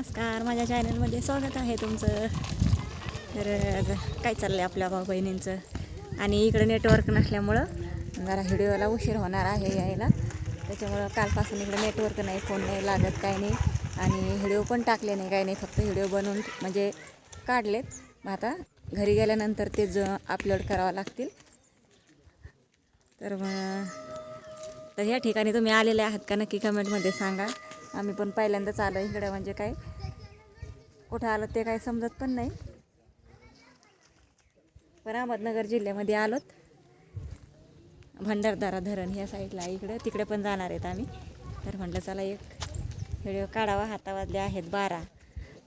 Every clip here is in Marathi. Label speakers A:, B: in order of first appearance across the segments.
A: नमस्कार माझ्या चॅनलमध्ये स्वागत आहे तुमचं. तर काय चाललं आहे आपल्या भाऊ बहिणींचं? आणि इकडं नेटवर्क नसल्यामुळं जरा व्हिडिओला उशीर होणार आहे यायला. त्याच्यामुळं कालपासून इकडं नेटवर्क नाही फोन नाही लागत काय नाही. आणि व्हिडिओ पण टाकले नाही काय नाही फक्त व्हिडिओ बनवून म्हणजे काढलेत. मग आता घरी गेल्यानंतर ते ज अपलोड करावं लागतील. तर मग तर ह्या ठिकाणी तुम्ही आलेले आहात का? नक्की कमेंटमध्ये सांगा. आम्ही पण पहिल्यांदाच आलो इकडं म्हणजे काय कुठं आलो ते काय समजत पण नाही. पण अहमदनगर जिल्ह्यामध्ये आलोत. भंडारदारा धरण ह्या साईडला इकडं तिकडे पण जाणार आहेत आम्ही. तर म्हटलं चला एक व्हिडिओ काढावा हाता वाजले आहेत बारा.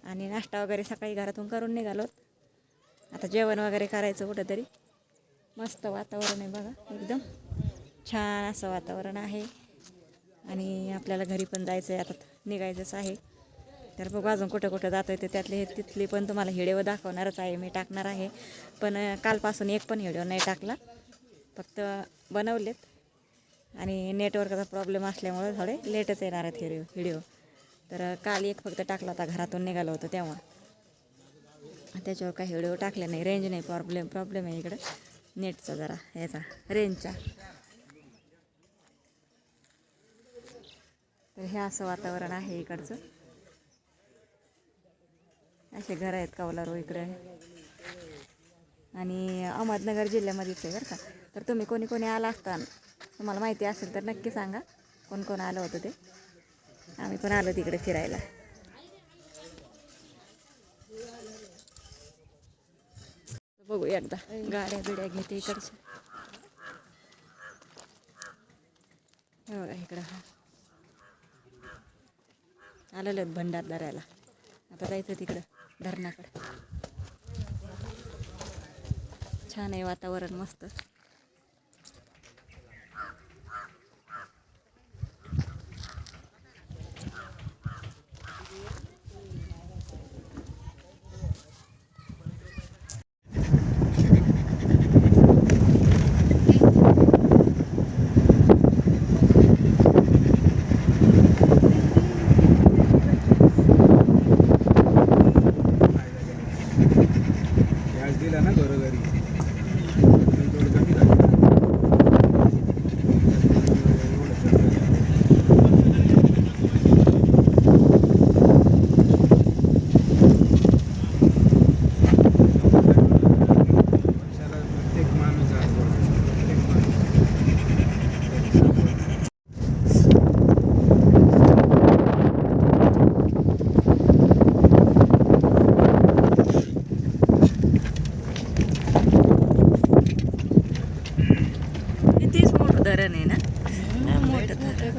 A: आणि नाश्ता वगैरे सकाळी घरातून करून निघालोत. आता जेवण वगैरे करायचं कुठंतरी. मस्त वातावरण आहे बघा एकदम छान असं वातावरण आहे. आणि आपल्याला घरी पण जायचं आहे आता निघायचंच आहे. तर बघू अजून कुठं कुठं जातो आहे ते त्यातले हे तिथले पण तुम्हाला हिडिओ दाखवणारच आहे मी टाकणार आहे. पण कालपासून एक पण हिडिओ नाही टाकला. फक्त बनवलेत. आणि नेटवर्कचा प्रॉब्लेम असल्यामुळे थोडे लेटच येणार आहेत हिडिओ व्हिडिओ तर काल एक फक्त टाकला होता घरातून निघालो होतो तेव्हा. त्याच्यावर काही व्हिडिओ टाकले नाही रेंज नाही प्रॉब्लेम प्रॉब्लेम आहे इकडं. नेटचा जरा ह्याचा रेंजचा. तर हे असं वातावरण आहे इकडचं. असे घर आहेत कौलारो इकडे आणि अहमदनगर जिल्ह्यामध्येच आहे बरं का. तर तुम्ही कोणी कोणी आला असता तुम्हाला माहिती असेल तर नक्की सांगा. कोण कोण आलं होतं ते. आम्ही पण आलो तिकडे फिरायला. बघू एकदा. गाड्या बिड्या घेते इकडच्या. हे बघा इकडं आलेलो आहेत धरायला. आता जायचं तिकडं धरणाकडं. छान आहे वातावरण मस्त. दिला ना घरोघरी Thank you. ధరనేనా మూట ధర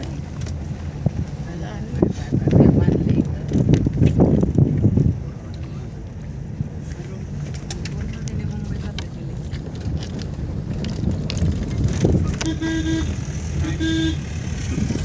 A: Thank you.